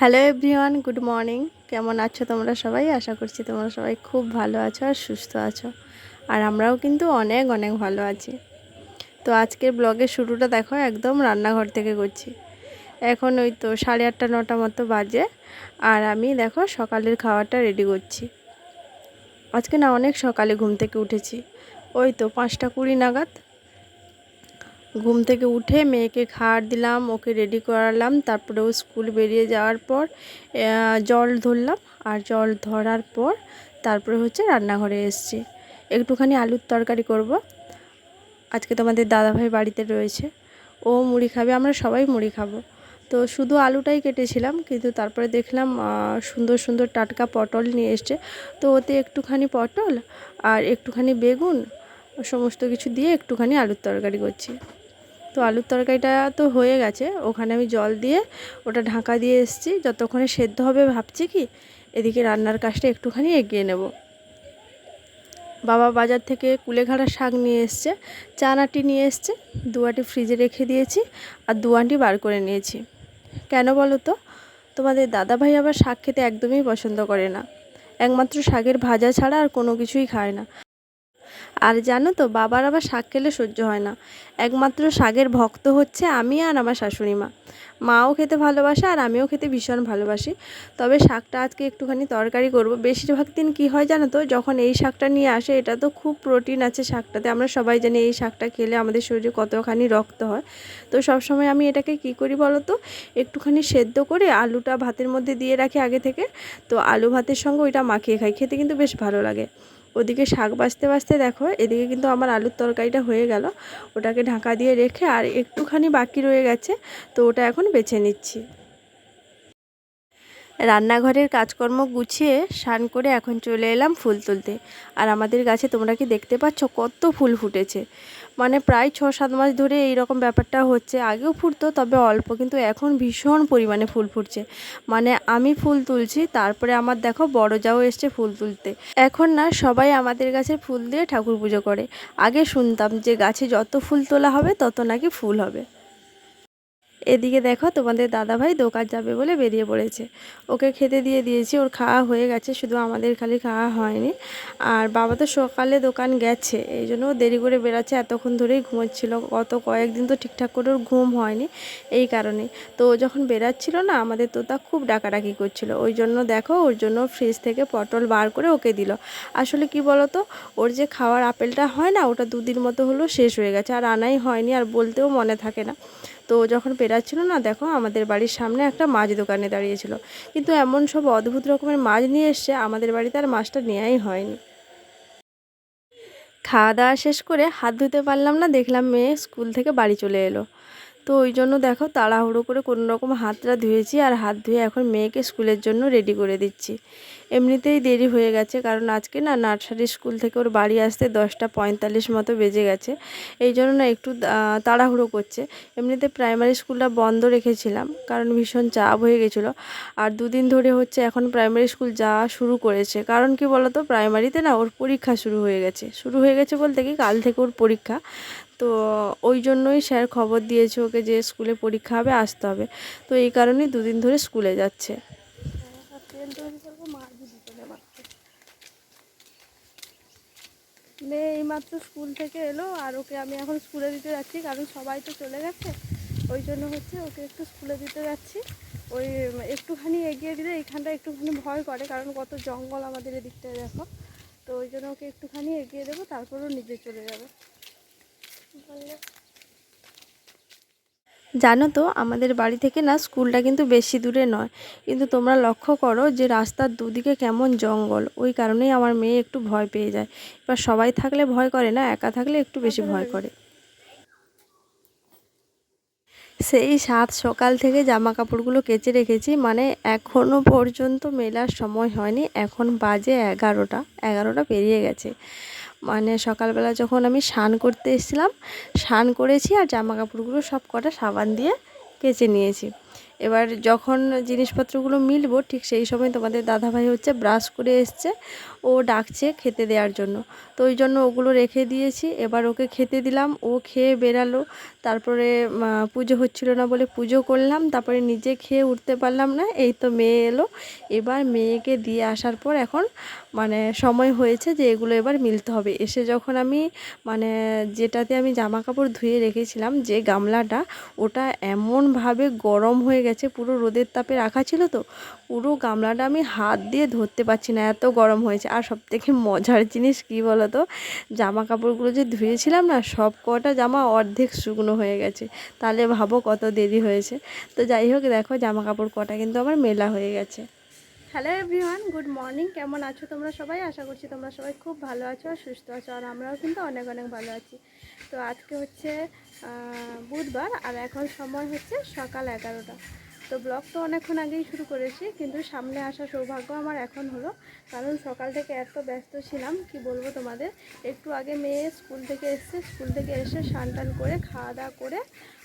Hello everyone good morning কেমন আছো তোমরা সবাই? আশা করছি তোমরা সবাই খুব ভালো আছো আর সুস্থ আছো। আর আমরাও কিন্তু অনেক অনেক ভালো আছি। তো আজকের ব্লগের শুরুটা দেখো, একদম রান্নাঘর থেকে করছি। এখন ওই তো সাড়ে আটটা, নটা মতো বাজে। আর আমি দেখো সকালের খাওয়াটা রেডি করছি। আজকে না অনেক সকালে ঘুম থেকে উঠেছি। ওই তো পাঁচটা কুড়ি নাগাদ ঘুম থেকে উঠে মেয়েকে খাওয়ার দিলাম, ওকে রেডি করালাম, তারপরে ও স্কুল বেরিয়ে যাওয়ার পর জল ধরলাম আর জল ধরার পর তারপরে হচ্ছে রান্নাঘরে এসছি। একটুখানি আলুর তরকারি করব। আজকে তোমাদের দাদাভাই বাড়িতে রয়েছে। ও মুড়ি খাবে, আমরা সবাই মুড়ি খাব। তো শুধু আলুটাই কেটেছিলাম, কিন্তু তারপরে দেখলাম সুন্দর সুন্দর টাটকা পটল নিয়ে এসছে। তো ওতে একটুখানি পটল আর একটুখানি বেগুন, সমস্ত কিছু দিয়ে একটুখানি আলুর তরকারি করছি। তো আলুর তরকারিটা তো হয়ে গেছে। ওখানে আমি জল দিয়ে ওটা ঢাকা দিয়ে এসেছি। যতক্ষণে সেদ্ধ হবে ভাবছি কি, এদিকে রান্নার কাজটা একটুখানি এগিয়ে নেব। বাবা বাজার থেকে কুলেখাড়া শাক নিয়ে এসছে চানাটি নিয়ে এসছে দুয়াটি ফ্রিজে রেখে দিয়েছি আর দুয়াটি বার করে নিয়েছি। কেন বলো তো? তোমাদের দাদাভাই আবার শাক খেতে একদমই পছন্দ করে না। একমাত্র শাকের ভাজা ছাড়া আর কোনো কিছুই খায় না। আর জানো তো, বাবার আবার শাক খেলে সহ্য হয় না। একমাত্র শাকের ভক্ত হচ্ছে আমি আর আমার শাশুড়ি মা। মাও খেতে ভালোবাসে আর আমিও খেতে ভীষণ ভালোবাসি। তবে শাকটা আজকে একটুখানি তরকারি করব। বেশিরভাগ দিন কি হয় জানো তো, যখন এই শাকটা নিয়ে আসে, এটা তো খুব প্রোটিন আছে শাকটাতে। আমরা সবাই জানি এই শাকটা খেলে আমাদের শরীরে কতখানি রক্ত হয়। তো সব সময় আমি এটাকে কি করি বলো তো, একটুখানি সেদ্ধ করে আলুটা ভাতের মধ্যে দিয়ে রাখি আগে থেকে। তো আলু ভাতের সঙ্গে ওইটা মাখিয়ে খাই। খেতে কিন্তু বেশ ভালো লাগে। ওদিকে শাক বাঁচতে বাঁচতে দেখো, এদিকে কিন্তু আমার আলুর তরকারিটা হয়ে গেল। ওটাকে ঢাকা দিয়ে রেখে আর একটুখানি বাকি রয়ে গেছে, তো ওটা এখন বেছে নিচ্ছি। রান্নাঘরের কাজকর্ম গুছিয়ে স্নান করে এখন চলে এলাম ফুল তুলতে। আর আমাদের গাছে তোমরা কি দেখতে পাচ্ছ? কত ফুল ফুটেছে। মানে প্রায় ছ সাত মাস ধরে এই রকম ব্যাপারটা হচ্ছে। আগেও ফুটতো, তবে অল্প, কিন্তু এখন ভীষণ পরিমাণে ফুল ফুটছে। মানে আমি ফুল তুলছি, তারপরে আমার দেখো বড় যাও এসছে ফুল তুলতে। এখন না সবাই আমাদের গাছে ফুল দিয়ে ঠাকুর পুজো করে। আগে শুনতাম যে গাছে যত ফুল তোলা হবে, তত নাকি ফুল হবে। এদিকে দেখো তোমাদের দাদাভাই দোকান যাবে বলে বেরিয়ে পড়েছে। ওকে খেতে দিয়ে দিয়েছি, ওর খাওয়া হয়ে গেছে, শুধু আমাদের খালি খাওয়া হয়নি। আর বাবা তো সকালে দোকান গেছে, এই জন্য দেরি করে বেরাচ্ছে, এতক্ষণ ধরেই ঘুমোচ্ছিল। গত কয়েকদিন তো ঠিকঠাক করে ওর ঘুম হয়নি, এই কারণে। তো ও যখন বেরাচ্ছিল না, আমাদের তোতা খুব ডাকাডাকি করছিল। ওই জন্য দেখো, ওর জন্য ফ্রিজ থেকে পটল বার করে ওকে দিল। আসলে কি বলতো, ওর যে খাওয়ার আপেলটা হয় না, ওটা দুদিন মতো হলো শেষ হয়ে গেছে, আর আনাই হয়নি, আর বলতেও মনে থাকে না। তো যখন পেরাচ্ছিল না, দেখো আমাদের বাড়ির সামনে একটা মাছ দোকানে দাঁড়িয়েছিল। কিন্তু এমন সব অদ্ভুত রকমের মাছ নিয়ে এসছে, আমাদের বাড়িতে আর মাছটা নেওয়াই হয়নি। খাওয়া দাওয়া শেষ করে হাত ধুতে পারলাম না, দেখলাম মেয়ে স্কুল থেকে বাড়ি চলে এলো। তো ওই জন্য দেখো তাড়াহুড়ো করে কোনো রকম হাতটা ধুয়েছি, আর হাত ধুয়ে এখন মেয়েকে স্কুলের জন্য রেডি করে দিচ্ছি। এমনিতেই দেরি হয়ে গেছে, কারণ আজকে না নার্সারি স্কুল থেকে ওর বাড়ি আসতে দশটা পঁয়তাল্লিশ মতো বেজে গেছে। এই জন্য না একটু তাড়াহুড়ো করছে। এমনিতে প্রাইমারি স্কুলটা বন্ধ রেখেছিলাম, কারণ ভীষণ চাপ হয়ে গেছিল। আর দুদিন ধরে হচ্ছে এখন প্রাইমারি স্কুল যাওয়া শুরু করেছে। কারণ কি বলতো, প্রাইমারিতে না ওর পরীক্ষা শুরু হয়ে গেছে। শুরু হয়ে গেছে বলতে কি, কাল থেকে ওর পরীক্ষা। তো ওই জন্যই স্যার খবর দিয়েছে ওকে যে স্কুলে পরীক্ষা হবে, আসতে হবে। তো এই কারণেই দুদিন ধরে স্কুলে যাচ্ছে। মেয়ে এইমাত্র স্কুল থেকে এলো আর ওকে আমি এখন স্কুলে দিতে যাচ্ছি, কারণ সবাই তো চলে গেছে। ওই জন্য হচ্ছে ওকে একটু স্কুলে দিতে যাচ্ছি। ওই, একটুখানি এগিয়ে দিলে এইখানটা একটুখানি ভয় করে, কারণ কত জঙ্গল আমাদের এদিকটায় দেখো। তো ওই জন্য ওকে একটুখানি এগিয়ে দেবো তারপরও নিজে চলে যাবে। জানো তো, আমাদের বাড়ি থেকে না স্কুলটা কিন্তু বেশি দূরে নয়। কিন্তু তোমরা লক্ষ্য করো যে রাস্তার দুদিকে কেমন জঙ্গল, ওই কারণেই আমার মেয়ে একটু ভয় পেয়ে যায়। এবার সবাই থাকলে ভয় করে না, একা থাকলে একটু বেশি ভয় করে। সেই সাত সকাল থেকে জামা কাপড়গুলো কেচে রেখেছি মানে এখনও পর্যন্ত মেলার সময় হয়নি, এখন বাজে এগারোটা এগারোটা পেরিয়ে গেছে। মানে সকালবেলা যখন আমি স্নান করতে এসেছিলাম, স্নান করেছি আর জামা কাপড়গুলো সব কটা সাবান দিয়ে কেচে নিয়েছি। এবার যখন জিনিসপত্রগুলো মিলবো, ঠিক সেই সময় তোমাদের দাদাভাই হচ্ছে ব্রাশ করে এসছে, ও ডাকছে খেতে দেওয়ার জন্য। তো ওই জন্য ওগুলো রেখে দিয়েছি, এবার ওকে খেতে দিলাম, ও খেয়ে বেরালো। তারপরে পুজো হচ্ছিল না বলে পুজো করলাম, তারপরে নিজে খেয়ে উঠতে পারলাম না, এই তো মেয়ে এলো। এবার মেয়েকে দিয়ে আসার পর এখন মানে সময় হয়েছে যে এগুলো এবার মিলতে হবে। এসে যখন আমি মানে যেটাতে আমি জামা কাপড় ধুয়ে রেখেছিলাম, যে গামলাটা, ওটা এমনভাবে গরম হয়ে গেছে, পুরো রোদের তাপে রাখা ছিল তো, পুরো গামলাটা আমি হাত দিয়ে ধরতে পারছি না, এত গরম হয়েছে। আর সব থেকে মজার জিনিস কী বলো তো জামা কাপড়গুলো যে ধুয়েছিলাম না, সব কটা জামা অর্ধেক শুকনো হয়ে গেছে। তাহলে ভাবো কত দেরি হয়েছে। তো যাই হোক, দেখো জামা কাপড় কটা কিন্তু আমার মেলা হয়ে গেছে। হ্যালো এভরিওয়ান গুড মর্নিং কেমন আছো তোমরা সবাই? আশা করছি তোমরা সবাই খুব ভালো আছো আর সুস্থ আছো, আর আমরাও কিন্তু অনেক অনেক ভালো আছি। তো আজকে হচ্ছে বুধবার আর এখন সময় হচ্ছে সকাল এগারোটা। তো ব্লগ তো অনেকক্ষণ আগেই শুরু করেছি, কিন্তু সামনে আসা সৌভাগ্য আমার এখন হলো, কারণ সকাল থেকে এত ব্যস্ত ছিলাম, কি বলব তোমাদের? একটু আগে মেয়ে স্কুল থেকে এসছে, স্কুল থেকে এসে স্নান টান করে খাওয়া দাওয়া করে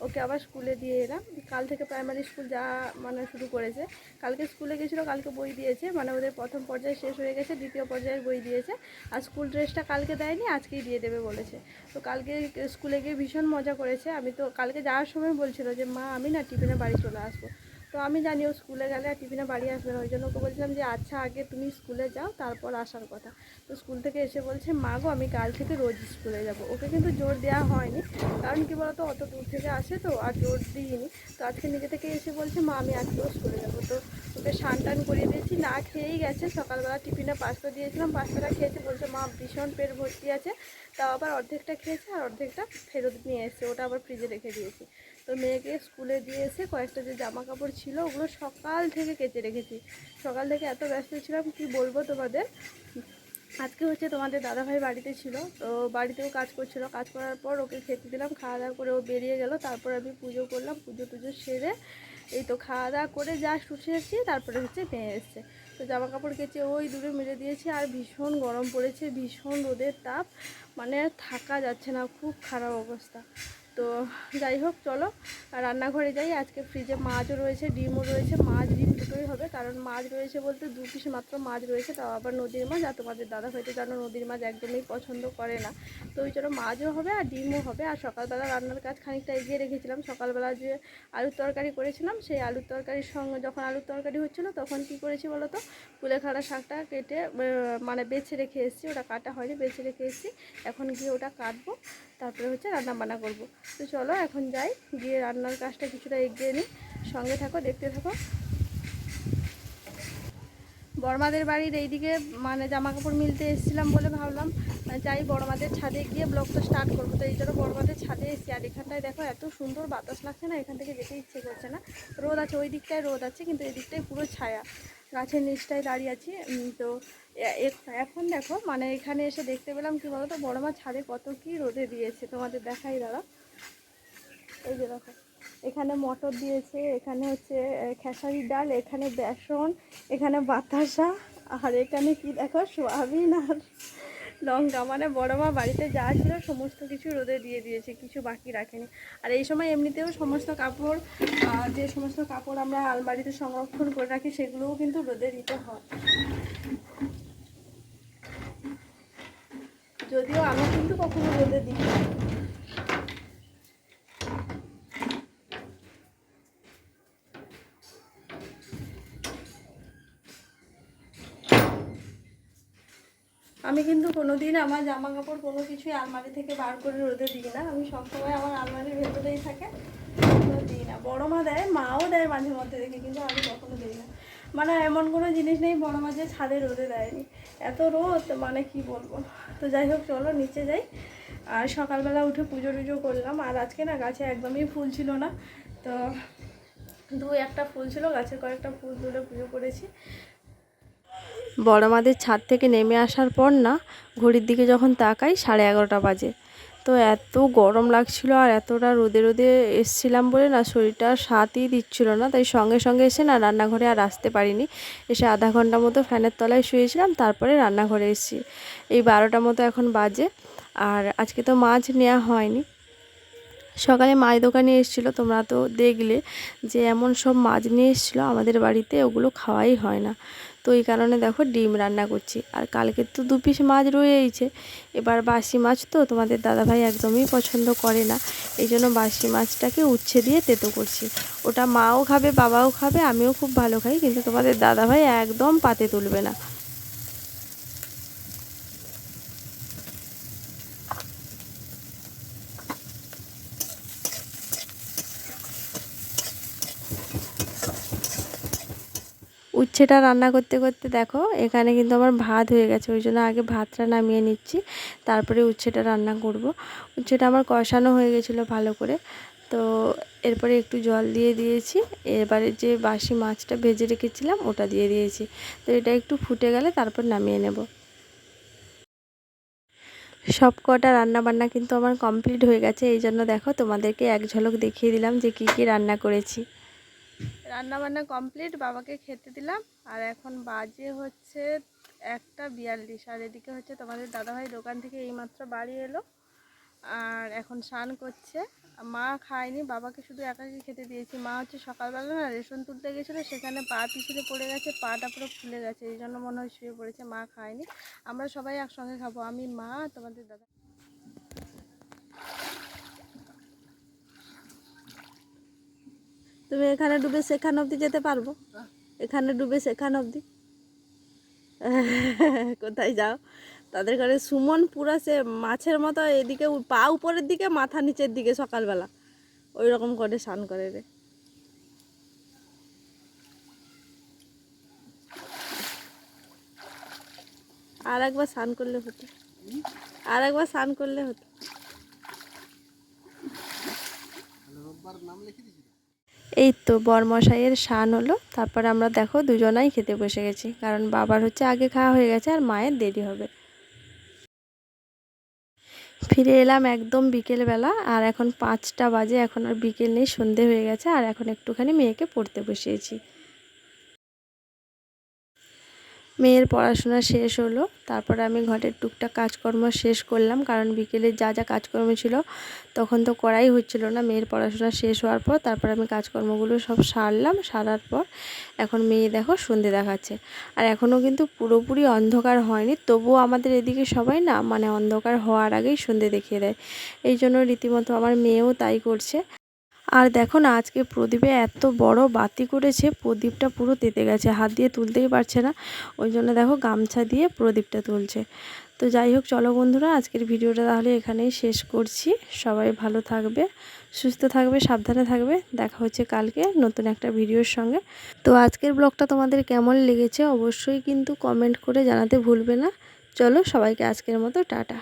ওকে আবার স্কুলে দিয়ে এলাম। কাল থেকে প্রাইমারি স্কুল যা মানে শুরু করেছে। কালকে স্কুলে গেছিল, কালকে বই দিয়েছে। মানে ওদের প্রথম পর্যায়ে শেষ হয়ে গেছে, দ্বিতীয় পর্যায়ে বই দিয়েছে। আর স্কুল ড্রেসটা কালকে দেয়নি, আজকেই দিয়ে দেবে বলেছে। তো কালকে স্কুলে গিয়ে ভীষণ মজা করেছে। আমি তো কালকে যাওয়ার সময় বলছিল যে, মা, আমি না টিফিনে বাড়ি চলে আসব। তো আমি জানি ও স্কুলে গেলে আর টিফিনে বাড়ি আসবে না, ওই জন্য ওকে বলছিলাম যে আচ্ছা আগে তুমি স্কুলে যাও, তারপর আসার কথা। তো স্কুল থেকে এসে বলছে, মা গো, আমি কাল থেকে রোজ স্কুলে যাব। ওকে কিন্তু জোর দেওয়া হয়নি, কারণ কি বলতো, অত দূর থেকে আসে তো, আর জোর দিইনি। তো আজকে নিজে থেকে এসে বলছে, মা, আমি আজকেও স্কুলে যাব। তো ওকে স্নান টান করিয়ে দিয়েছি, না খেয়েই গেছে, সকালবেলা টিফিনে পাস্তা দিয়েছিলাম, পাস্তাটা খেয়েছে, বলছে, মা, ভীষণ পেট ভর্তি আছে। তাও আবার অর্ধেকটা খেয়েছে, আর অর্ধেকটা ফেরত নিয়ে এসছে, ওটা আবার ফ্রিজে রেখে দিয়েছি। তো মেয়েকে স্কুলে দিয়ে এসে কয়েকটা যে জামা কাপড় ছিল, ওগুলো সকাল থেকে কেচে রেখেছি। সকাল থেকে এত ব্যস্ত ছিলাম, কি বলব তোমাদের? আজকে হচ্ছে তোমাদের দাদাভাই বাড়িতে ছিল, তো বাড়িতেও কাজ করছিল। কাজ করার পর ওকে খেতে দিলাম, খাওয়া দাওয়া করে ও বেরিয়ে গেল। তারপর আমি পুজো করলাম, পুজো টুজো সেরে এই তো খাওয়া দাওয়া করে যা শুষেছি তারপরে হচ্ছে মেয়ে এসছে। তো জামা কাপড় কেচে ওই দূরে মেরে দিয়েছে, আর ভীষণ গরম পড়েছে, ভীষণ রোদের তাপ মানে থাকা যাচ্ছে না, খুব খারাপ অবস্থা। তো যাই হোক চলো। রান্নাঘরে যাই আজকে ফ্রিজে মাছও রয়েছে ডিমও রয়েছে মাছ দুটোই হবে, কারণ মাছ রয়েছে বলতে দু পিস মাত্র মাছ রয়েছে, তাও আবার নদীর মাছ, আর তোমাদের দাদা হয়তো জানো নদীর মাছ একদমই পছন্দ করে না। তো ওই জন্য মাছও হবে আর ডিমও হবে, আর সকালবেলা রান্নার কাজ খানিকটা এগিয়ে রেখেছিলাম, সকালবেলা যে আলুর তরকারি করেছিলাম, সেই আলুর তরকারির সঙ্গে যখন আলুর তরকারি হচ্ছিল, তখন কি করেছি বলো তো কুলেখাড়া শাকটা কেটে মানে বেছে রেখে এসেছি, ওটা কাটা হয়নি, বেছে রেখে এসেছি, এখন গিয়ে ওটা কাটবো, তারপরে হচ্ছে রান্না বান্না করব। তো চলো এখন যাই, গিয়ে রান্নার কাজটা কিছুটা এগিয়ে নিই, সঙ্গে থাকো, দেখতে থাকো। বড়মাদের বাড়ির এইদিকে মানে জামা কাপড় মিলতে এসেছিলাম বলে ভাবলাম। যাই বড়মাদের ছাদে গিয়ে ব্লগটা স্টার্ট করব। তো এই জন্য বড়মাদের ছাদে এসেছি। আর এখানটায় দেখো এত সুন্দর বাতাস লাগছে না, এখান থেকে যেতে ইচ্ছে করছে না। রোদ আছে, ওই দিকটায় রোদ আছে, কিন্তু এই দিকটায় পুরো ছায়া। গাছের নিচটায় দাঁড়িয়ে আছি। তো এখন দেখো মানে এখানে এসে দেখতে পেলাম কি বলো তো বড় মাছ ছাদে কত কি রোদে দিয়েছে। তোমাদের দেখাই দাঁড়া এই যে দেখো। এখানে মটর দিয়েছে, এখানে হচ্ছে খেসারির ডাল, এখানে বেসন, এখানে বাতাসা, আর এখানে কি দেখো, সোয়াবিন আর লঙ্কা। মানে বড় মা বাড়িতে যা ছিল সমস্ত কিছু রোদে দিয়ে দিয়েছে, কিছু বাকি রাখেনি। আর এই সময় এমনিতেও সমস্ত কাপড় যে সমস্ত কাপড় আমরা আলমারিতে সংরক্ষণ করে রাখি, সেগুলোও কিন্তু রোদে দিতে হয়। যদিও আমি কিন্তু কখনো রোদে দিই আমি কিন্তু কোনো দিন আমার জামা কাপড় কোনো কিছুই আলমারি থেকে বার করে রোদে দিই না। আমি সবসময় আমার আলমারির ভেতরেই থাকে দিই না। বড় মা দেয়, মাও দেয় মাঝে মধ্যে দেখি, কিন্তু আমি কখনো দিই না। মানে এমন কোনো জিনিস নেই, বড় মা যে ছাদে রোদে দেয়নি। এত রোদ মানে কি বলব? তো যাই হোক, চলো নিচে যাই। আর সকালবেলা উঠে পুজো টুজো করলাম। আর আজকে না গাছে একদমই ফুল ছিল না। তো দু একটা ফুল ছিল, গাছের কয়েকটা ফুল তুলে পুজো করেছি। বড় মাদের ছাদ থেকে নেমে আসার পর না, ঘড়ির দিকে যখন তাকাই সাড়ে এগারোটা বাজে। তো এত গরম লাগছিল আর এতটা রোদে রোদে এসছিলাম বলে না, শরীরটা সাথই দিচ্ছিল না। তাই সঙ্গে সঙ্গে এসে না রান্নাঘরে আর আসতে পারিনি। এসে আধা ঘণ্টা মতো ফ্যানের তলায় শুয়েছিলাম, তারপরে রান্নাঘরে এসেছি। এই বারোটা মতো এখন বাজে আর আজকে তো মাছ নেওয়া হয়নি। সকালে মাছ দোকানে এসেছিল, তোমরা তো দেখলে যে এমন সব মাছ নিয়ে এসেছিল আমাদের বাড়িতে, ওগুলো খাওয়াই হয় না। তো এই কারণে দেখো ডিম রান্না করছি। আর কালকে তো দু পিস মাছ রয়েইছে। এবার বাসি মাছ তো তোমাদের দাদাভাই একদমই পছন্দ করে না। এই জন্য বাসি মাছটাকে উচ্ছে দিয়ে তেতো করছি। ওটা মাও খাবে, বাবাও খাবে, আমিও খুব ভালো খাই, কিন্তু তোমাদের দাদাভাই একদম পাতে তুলবে না। উচ্ছেটা রান্না করতে করতে দেখো এখানে কিন্তু আমার ভাত হয়ে গেছে, ওই জন্য আগে ভাতটা নামিয়ে নিচ্ছি, তারপরে উচ্ছেটা রান্না করব। উচ্ছেটা আমার কষানো হয়ে গেছিল ভালো করে, তো এরপরে একটু জল দিয়ে দিয়েছি, এবারে যে বাসি মাছটা ভেজে রেখেছিলাম ওটা দিয়ে দিয়েছি, তো এটা একটু ফুটে গেলে তারপর নামিয়ে নেব। সব কটা রান্না বান্না কিন্তু আমার কমপ্লিট হয়ে গেছে, এই জন্য দেখো তোমাদেরকে এক ঝলক দেখিয়ে দিলাম যে কি কি রান্না করেছি। রান্না বান্না কমপ্লিট বাবাকে খেতে দিলাম। আর এখন বাজে হচ্ছে একটা বিয়াল্লিশ। আর এদিকে হচ্ছে তোমাদের দাদাভাই দোকান থেকে এইমাত্র বাড়ি এলো। আর এখন স্নান করছে। মা খায়নি, বাবাকে শুধু একাকে খেতে দিয়েছি। মা হচ্ছে সকালবেলা না রেশন তুলতে গেছিল, সেখানে পা পিছলে পড়ে গেছে, পাটা পুরো ফুলে গেছে, এই জন্য মনে হয় শুয়ে পড়েছে, মা খায়নি। আমরা সবাই একসঙ্গে খাব, আমি, মা, তোমাদের দাদা তুমি এখানে ডুবে সেখান অবধি যেতে পারব। এখানে ডুবে সেখান অবধি। কোথায় যাও? তাদের ঘরে সুমন পুরা সে মাছের মতো এদিকে পা উপরের দিকে, মাথা নিচের দিকে সকালবেলা। ওই রকম করে স্নান করে রে। আর একবার স্নান করলে হতো। আর একবার স্নান করলে হতো। এই তো বরমশাইয়ের শান হলো। তারপর আমরা দেখো দুজনাই খেতে বসে গেছি। কারণ বাবার হচ্ছে আগে খাওয়া হয়ে গেছে আর মায়ের দেরি হবে। ফিরে এলাম একদম বিকেলবেলা আর এখন পাঁচটা বাজে। এখন আর বিকেল নেই, সন্ধে হয়ে গেছে আর এখন একটুখানি মেয়েকে পড়তে বসিয়েছি। মেয়ের পড়াশোনা শেষ হলো। তারপরে আমি ঘরের টুকটাক কাজকর্ম শেষ করলাম, কারণ বিকেলে যা যা কাজকর্ম ছিল তখন তো করাই হচ্ছিল না। মেয়ের পড়াশোনা শেষ হওয়ার পর তারপর আমি কাজকর্মগুলো সব সারলাম, সারার পর এখন মেয়ে দেখো সন্ধে দেখাচ্ছে। আর এখনও কিন্তু পুরোপুরি অন্ধকার হয়নি, তবুও আমাদের এদিকে সবাই না মানে অন্ধকার হওয়ার আগেই সন্ধে দেখিয়ে দেয়। এই জন্য রীতিমতো আমার মেয়েও তাই করছে। আর দেখো না, আজকে প্রদীপে এত বড় বাতি করেছে, প্রদীপটা পুরো তেতে গেছে, হাত দিয়ে তুলতেই পারছে না। ওই জন্য দেখো গামছা দিয়ে প্রদীপটা তুলছে। তো যাই হোক, চলো বন্ধুরা, আজকের ভিডিওটা তাহলে এখানেই শেষ করছি। সবাই ভালো থাকবে, সুস্থ থাকবে, সাবধানে থাকবে। দেখা হচ্ছে কালকে নতুন একটা ভিডিওর সঙ্গে। তো আজকের ব্লগটা তোমাদের কেমন লেগেছে অবশ্যই কিন্তু কমেন্ট করে জানাতে ভুলবে না। চলো সবাইকে আজকের মতো টাটা।